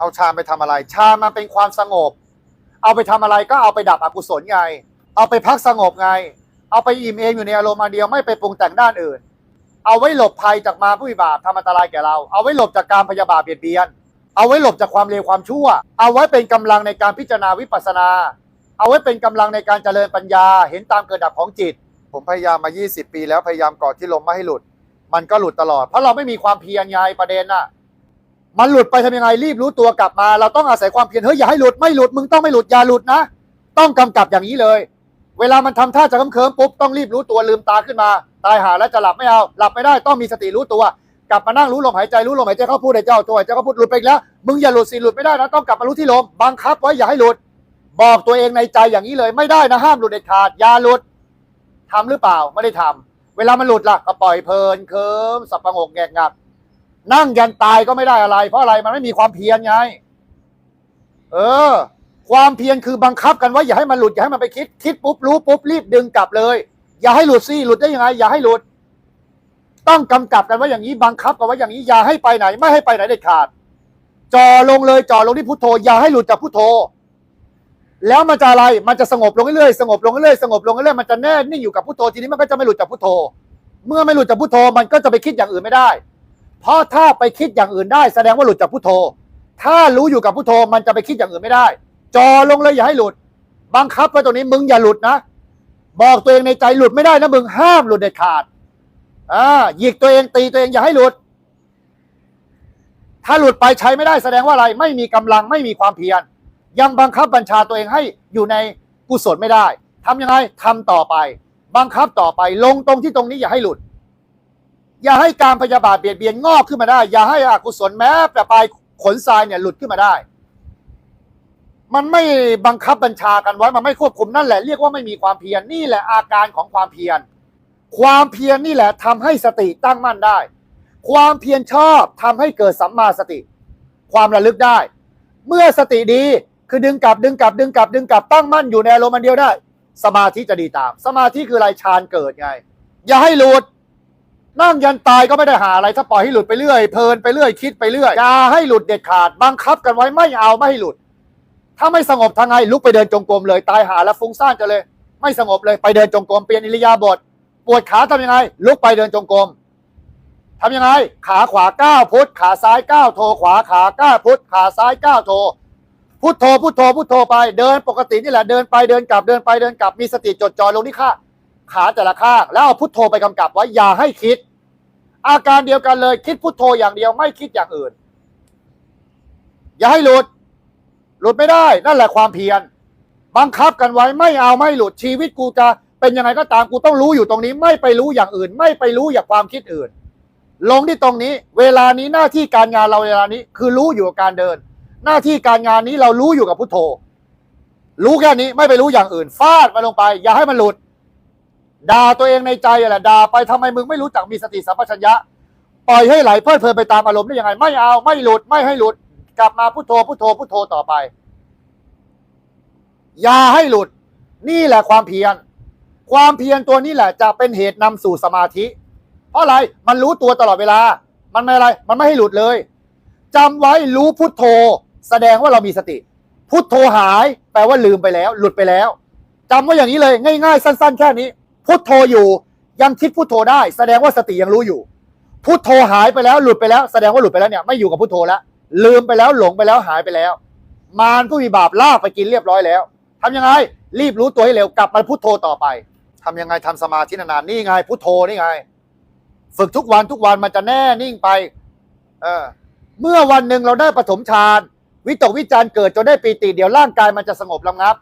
เอาฌานไปทำอะไรฌานมันเป็นความสงบ เอาไปทำอะไรก็เอาไปดับอกุศลไง เอาไปพักสงบไง เอาไปอิ่มเอมอยู่ในอารมณ์เดียวไม่ไปปรุงแต่งด้านอื่น เอาไว้หลบภัยจากมาผู้วิบากทำอันตรายแก่เรา เอาไว้หลบจากการพยาบาทเบียดเบียน เอาไว้หลบจากความเลวความชั่ว เอาไว้เป็นกำลังในการพิจารณาวิปัสสนา เอาไว้เป็นกำลังในการเจริญปัญญา เห็นตามเกิดดับของจิต ผมพยายามมา 20 ปี แล้วพยายามเกาะที่ลมไม่ให้หลุด มันก็หลุดตลอด เพราะเราไม่มีความเพียรไงประเด็นน่ะ มันหลุดไปทำยังไงรีบรู้ตัวกลับมา เราต้องอาศัยความเพียรเฮ้ยอย่าให้หลุดไม่หลุดมึงต้องไม่หลุดอย่าหลุดนะ ต้องกำกับอย่างนี้เลย เวลามันทำท่าจะเคิมปุ๊บต้องรีบรู้ตัวลืมตาขึ้นมา ตายหาแล้วจะหลับไม่เอาหลับไม่ได้ต้องมีสติรู้ตัว กลับมานั่งรู้ลมหายใจรู้ลมหายใจเข้าพูดให้เจ้าตัวหายใจเข้าพูดหลุดไปแล้วมึงอย่าหลุดสิหลุดไม่ได้นะต้องกลับมารู้ที่ลมบังคับไว้อย่าให้หลุด บอกตัวเองในใจอย่างนี้เลยไม่ได้นะห้ามหลุดเด็ดขาดอย่าหลุดทำหรือเปล่าไม่ได้ทำเวลามันหลุดล่ะก็ปล่อยเพลินเคิมสับประงกแงกงัก นั่งยันตายก็ไม่ได้อะไร เพราะอะไรมันไม่มีความเพียรไง เออ ความเพียรคือบังคับกันไว้อย่าให้มันหลุดอย่าให้มันไปคิดคิดปุ๊บรู้ปุ๊บรีบดึงกลับเลย อย่าให้หลุดสิหลุดได้ยังไง อย่าให้หลุด ต้องกำกับกันไว้อย่างนี้บังคับกันไว้อย่างนี้อย่าให้ไปไหน ไม่ให้ไปไหนเด็ดขาดจ่อลงเลยจ่อลงที่พุทโธ อย่าให้หลุดจากพุทโธ แล้วมันจะอะไรมันจะสงบลงเรื่อยๆสงบลงเรื่อยๆสงบลงเรื่อยๆมันจะแน่นิ่งอยู่กับพุทโธทีนี้มันก็จะไม่หลุดจากพุทโธ เมื่อไม่หลุดจากพุทโธมันก็จะไปคิดอย่างอื่นไม่ได้ เพราะถ้าไปคิดอย่างอื่นได้แสดงว่าหลุดจากพุทโธ ถ้ารู้อยู่กับพุทโธมันจะไปคิดอย่างอื่นไม่ได้จอลงเลยอย่าให้หลุด บังคับไว้ตรงนี้มึงอย่าหลุดนะ บอกตัวเองในใจหลุดไม่ได้นะมึงห้ามหลุดเด็ดขาดอ่าหยิกตัวเองตีตัวเองอย่าให้หลุด ถ้าหลุดไปใช้ไม่ได้แสดงว่าอะไร ไม่มีกำลังไม่มีความเพียร ยังบังคับบัญชาตัวเองให้อยู่ในกุศลไม่ได้ทำยังไงทำต่อไป บังคับต่อไปลงตรงที่ตรงนี้อย่าให้หลุด อย่าให้การพยาบาทเบียดเบียนงอกขึ้นมาได้ อย่าให้อกุศลแม้แต่ปลายขนทรายเนี่ยหลุดขึ้นมาได้ มันไม่บังคับบัญชากันไว้ มันไม่ควบคุมนั่นแหละ เรียกว่าไม่มีความเพียรนี่แหละอาการของความเพียร ความเพียรนี่แหละทำให้สติตั้งมั่นได้ ความเพียรชอบทำให้เกิดสัมมาสติ ความระลึกได้ เมื่อสติดีคือดึงกลับดึงกลับดึงกลับดึงกลับตั้งมั่นอยู่ในอารมณ์เดียวได้ สมาธิจะดีตาม สมาธิคืออะไรฌานเกิดไง อย่าให้หลุด นั่งยันตายก็ไม่ได้หาอะไรถ้าปล่อยให้หลุดไปเรื่อยเพลินไปเรื่อยคิดไปเรื่อยอย่าให้หลุดเด็ดขาดบังคับกันไว้ไม่เอาไม่ให้หลุด ถ้าไม่สงบทางไงลุกไปเดินจงกรมเลยตายหาแล้วฟุ้งซ่านจะเลย ไม่สงบเลยไปเดินจงกรมเปลี่ยนอิริยาบถปวดขาทำยังไง ลุกไปเดินจงกรมทำยังไง ขาขวาก้าวพุทธขาซ้ายก้าวโทขวาขาก้าวพุทธขาซ้ายก้าวโทพุทโธพุทโธพุทโธไปเดินปกตินี่แหละเดินไปเดินกลับเดินไปเดินกลับมีสติจดจ่อลงที่ขา ขาแต่ละข้าง แล้วเอาพุทโธไปกำกับไว้อย่าให้คิด อาการเดียวกันเลยคิดพุทโธอย่างเดียวไม่คิดอย่างอื่น อย่าให้หลุด หลุดไม่ได้ นั่นแหละความเพียร บังคับกันไว้ไม่เอาไม่หลุดชีวิตกูจะเป็นยังไงก็ตามกูต้องรู้อยู่ตรงนี้ ไม่ไปรู้อย่างอื่น ไม่ไปรู้อย่างความคิดอื่น ลงที่ตรงนี้ เวลานี้หน้าที่การงานเราเวลานี้ คือรู้อยู่กับการเดิน หน้าที่การงานนี้เรารู้อยู่กับพุทโธ รู้แค่นี้ไม่ไปรู้อย่างอื่นฟาดมาลงไป อย่าให้มันหลุด ด่าตัวเองในใจแหละด่าไปทำไมมึงไม่รู้จักมีสติสัมปชัญญะ ปล่อยให้ไหลเพลิดเพลินไปตามอารมณ์ได้ยังไง ไม่เอาไม่หลุดไม่ให้หลุด กลับมาพุทโธพุทโธพุทโธต่อไป อย่าให้หลุด นี่แหละความเพียร ความเพียรตัวนี้แหละ จะเป็นเหตุนำสู่สมาธิ เพราะอะไรมันรู้ตัวตลอดเวลา มันไม่อะไร มันไม่ให้หลุดเลยจำไว้รู้พุทโธ แสดงว่าเรามีสติ พุทโธหาย แปลว่าลืมไปแล้ว หลุดไปแล้วจำไว้อย่างนี้เลย ง่ายๆ สั้น ๆ แค่นี้ พุทโธอยู่ ยังคิดพุทโธได้ แสดงว่าสติยังรู้อยู่ พุทโธหายไปแล้วหลุดไปแล้ว แสดงว่าหลุดไปแล้วเนี่ยไม่อยู่กับพุทโธแล้วลืมไปแล้วหลงไปแล้วหายไปแล้ว มารผู้มีบาปลากไปกินเรียบร้อยแล้วทำยังไง รีบรู้ตัวให้เร็วกลับมาพุทโธต่อไปทำยังไงทำสมาธินานๆนี่ไง พุทโธนี่ไง ฝึกทุกวันทุกวันมันจะแน่นิ่งไป เออ เมื่อวันหนึ่งเราได้ปฐมฌานวิตกวิจารณ์เกิดจนได้ปีติเดี๋ยวร่างกายมันจะสงบระงับ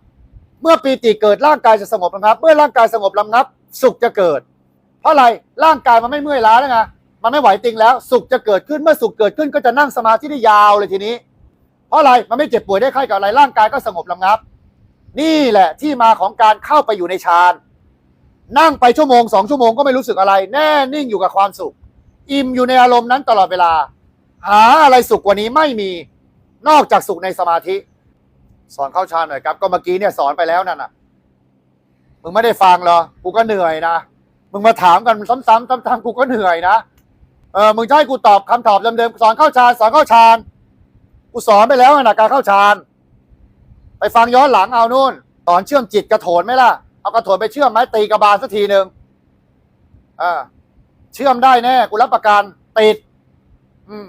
เมื่อปีติเกิดร่างกายจะสงบระงับ เมื่อร่างกายสงบระงับ สุขจะเกิด เพราะอะไรร่างกายมันไม่เมื่อยล้าแล้วไงมันไม่ไหวติงแล้ว สุขจะเกิดขึ้นเมื่อสุขเกิดขึ้นก็จะนั่งสมาธิได้ยาวเลยทีนี้ เพราะอะไรมันไม่เจ็บป่วยได้ไข้กับอะไรร่างกายก็สงบระงับ นี่แหละที่มาของการเข้าไปอยู่ในฌานนั่งไปชั่วโมงสองชั่วโมงก็ไม่รู้สึกอะไร แน่นิ่งอยู่กับความสุข อิ่มอยู่ในอารมณ์นั้นตลอดเวลา หาอะไรสุขกว่านี้ไม่มีนอกจากสุขในสมาธิ สอนเข้าฌานหน่อยครับ ก็เมื่อกี้เนี่ยสอนไปแล้วนั่นน่ะ มึงไม่ได้ฟังเหรอ กูก็เหนื่อยนะ มึงมาถามกันซ้ำๆซ้ำๆกูก็เหนื่อยนะ เออ มึงจะให้กูตอบคำตอบเดิมๆ สอนเข้าฌานสอนเข้าฌานกูสอนไปแล้วนะการเข้าฌานไปฟังย้อนหลังเอานู่น สอนเชื่อมจิตกระโถนไหมล่ะ เอากระโถนไปเชื่อมไหมตีกระบาลสักทีหนึ่งอ่าเชื่อมได้แน่กูรับประกันติด อืม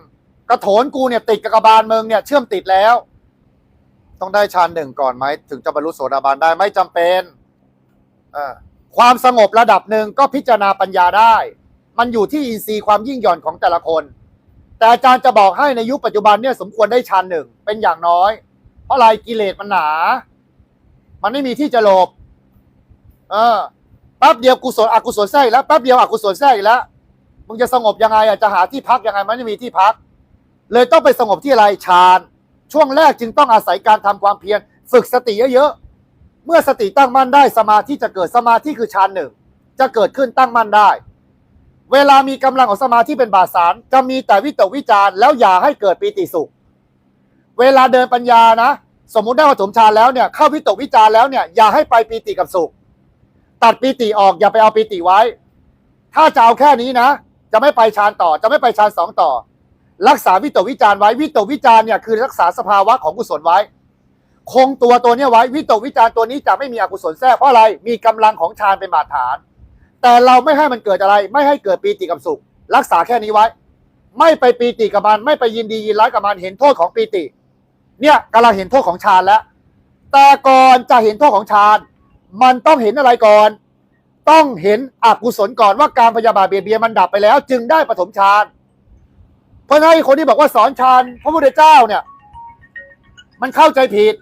กระโถนกูเนี่ยติดกับกระบาลเมืองเนี่ยเชื่อมติดแล้ว ต้องได้ฌานหนึ่งก่อนไหม ถึงจะบรรลุโสดาบันได้ไม่จำเป็นอความสงบระดับหนึ่งก็พิจารณาปัญญาได้ มันอยู่ที่อินทรีย์ความยิ่งหย่อนของแต่ละคน แต่อาจารย์จะบอกให้ในยุคปัจจุบันเนี่ยสมควรได้ฌานหนึ่งเป็นอย่างน้อย เพราะอะไรกิเลสมันหนา มันไม่มีที่จะหลบ เออแป๊บเดียวกุศลอกุศลแทรกแล้วแป๊บเดียวอกุศลแทรกแล้วมึงจะสงบยังไงอะจะหาที่พักยังไงมันไม่มีที่พัก เลยต้องไปสงบที่อะไรฌาน ช่วงแรกจึงต้องอาศัยการทำความเพียรฝึกสติเยอะๆ เมื่อสติตั้งมั่นได้สมาธิจะเกิดสมาธิคือฌานหนึ่งจะเกิดขึ้นตั้งมั่นได้ เวลามีกำลังของสมาธิเป็นบาสารจะมีแต่วิตกวิจารณ์แล้วอย่าให้เกิดปีติสุข เวลาเดินปัญญานะ สมมุติได้ปฐมฌานแล้วเนี่ยเข้าวิตกวิจารณ์แล้วเนี่ยอย่าให้ไปปีติกับสุข ตัดปีติออกอย่าไปเอาปีติไว้ ถ้าจะเอาแค่นี้นะ จะไม่ไปฌานต่อ จะไม่ไปฌานสองต่อ รักษาวิตกวิจารไว้วิตกวิจารเนี่ยคือรักษาสภาวะของกุศลไว้ คงตัวตัวเนี้ยไว้วิตกวิจารตัวนี้จะไม่มีอกุศลแทรกเพราะอะไรมีกำลังของฌานเป็นบาดฐาน แต่เราไม่ให้มันเกิดอะไร ไม่ให้เกิดปีติกับสุข รักษาแค่นี้ไว้ ไม่ไปปีติกับมันไม่ไปยินดียินร้ายกับมันเห็นโทษของปีติ เนี่ยกำลังเห็นโทษของฌานแล้วแต่ก่อนจะเห็นโทษของฌานมันต้องเห็นอะไรก่อน ต้องเห็นอกุศลก่อนว่าการพยาบาทเบียดเบียนมันดับไปแล้ว จึงได้ปฐมฌาน เพราะฉะนั้นไอ้คนที่บอกว่าสอนฌานพระพุทธเจ้าเนี่ย มันเข้าใจผิด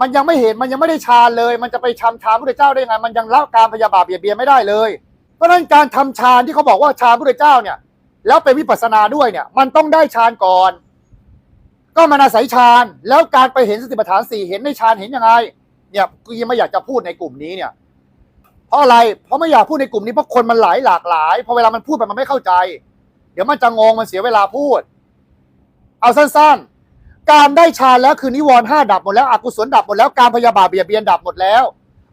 มันยังไม่เห็นมันยังไม่ได้ฌานเลย มันจะไปชำฌานพระพุทธเจ้าได้ไง มันยังละการพยาบาทเบียดเบียนไม่ได้เลย เพราะฉะนั้นการทำฌานที่เขาบอกว่าฌานพระพุทธเจ้าเนี่ย แล้วเป็นวิปัสสนาด้วยเนี่ย มันต้องได้ฌานก่อน ก็มันอาศัยฌานแล้วการไปเห็นสติปัฏฐานสี่เห็นในฌานเห็นยังไง เนี่ยกูยังไม่อยากจะพูดในกลุ่มนี้เนี่ยเพราะอะไร เพราะไม่อยากพูดในกลุ่มนี้เพราะคนมันหลายหลากหลายพอเวลามันพูดไปมันไม่เข้าใจ เดี๋ยวมันจะงงมันเสียเวลาพูด เอาสั้นๆ การได้ฌานแล้วคือนิวรณ์ห้าดับหมดแล้วอกุศลดับหมดแล้วการพยาบาทเบียดเบียนดับหมดแล้ว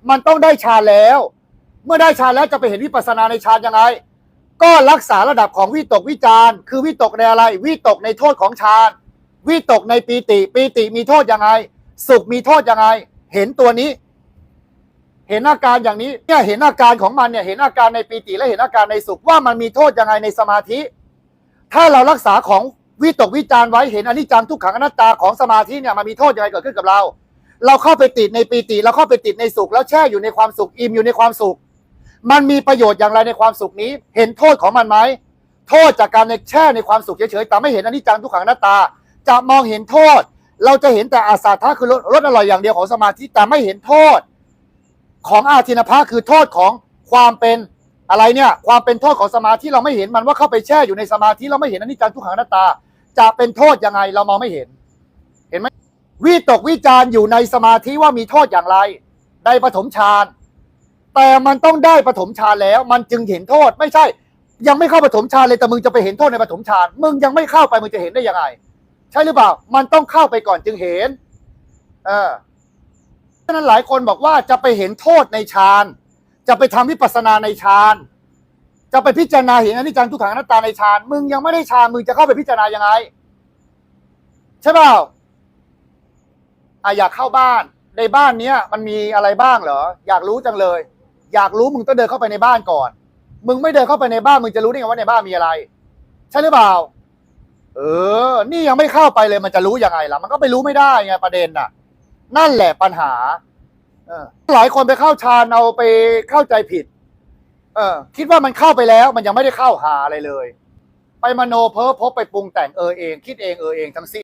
มันต้องได้ฌานแล้ว เมื่อได้ฌานแล้วจะไปเห็นวิปัสสนาในฌานยังไง ก็รักษาระดับของวิตกวิจารคือวิตกในอะไรวิตกในโทษของฌานวิตกในปีติปีติมีโทษยังไง สุขมีโทษยังไง เห็นตัวนี้ เห็นอาการอย่างนี้เนี่ยเห็นอาการของมันเนี่ยเห็นอาการในปีติและเห็นอาการในสุขว่ามันมีโทษยังไงในสมาธิ ถ้าเรารักษาของวิตกวิจารไว้เห็นอนิจจังทุกขังอนัตตาของสมาธิเนี่ยมันมีโทษยังไงเกิดขึ้นกับเรา เราเข้าไปติดในปีติเราเข้าไปติดในสุข แล้วแช่อยู่ในความสุขอิ่มอยู่ในความสุข มันมีประโยชน์อย่างไรในความสุขนี้ เห็นโทษของมันไหมโทษจากการในแช่ในความสุขเฉยๆแต่ไม่เห็นอนิจจังทุกขังอนัตตา จะมองเห็นโทษ เราจะเห็นแต่อาสาทะคือรสรสอร่อยอย่างเดียวของสมาธิแต่ไม่เห็นโทษ ของอาทินภะคือโทษของความเป็น อะไรเนี่ยความเป็นโทษของสมาธิเราไม่เห็นมันว่าเข้าไปแช่อยู่ในสมาธิเราไม่เห็นอนิจจังทุกขังอนัตตา จะเป็นโทษยังไงเรามองไม่เห็น เห็นไหมวิตกวิจารอยู่ในสมาธิว่ามีโทษอย่างไรได้ปฐมฌานแต่มันต้องได้ปฐมฌานแล้ว มันจึงเห็นโทษไม่ใช่ ยังไม่เข้าปฐมฌานเลยแต่มึงจะไปเห็นโทษในปฐมฌานมึงยังไม่เข้าไปมึงจะเห็นได้ยังไง ใช่หรือเปล่า มันต้องเข้าไปก่อนจึงเห็น เออฉะนั้นหลายคนบอกว่าจะไปเห็นโทษในฌาน จะไปทำวิปัสสนาในฌานจะไปพิจารณาเห็นอนิจจังทุกขังอนัตตาในฌานมึงยังไม่ได้ฌานมึงจะเข้าไปพิจารณายังไง ใช่เปล่าอะอยากเข้าบ้าน ในบ้านเนี้ย มันมีอะไรบ้างเหรอ อยากรู้จังเลย อยากรู้มึงต้องเดินเข้าไปในบ้านก่อน มึงไม่เดินเข้าไปในบ้านมึงจะรู้ได้ไงว่าในบ้านมีอะไร ใช่หรือเปล่า เออ นี่ยังไม่เข้าไปเลยมันจะรู้ยังไงล่ะ มันก็ไปรู้ไม่ได้ไงประเด็นน่ะ นั่นแหละปัญหา หลายคนไปเข้าฌานเอาไปเข้าใจผิด เออ คิดว่ามันเข้าไปแล้ว มันยังไม่ได้เข้าหาอะไรเลย ไปมโนเพ้อพบไปปรุงแต่งเออเอง คิดเองเออเองทั้งสิ้น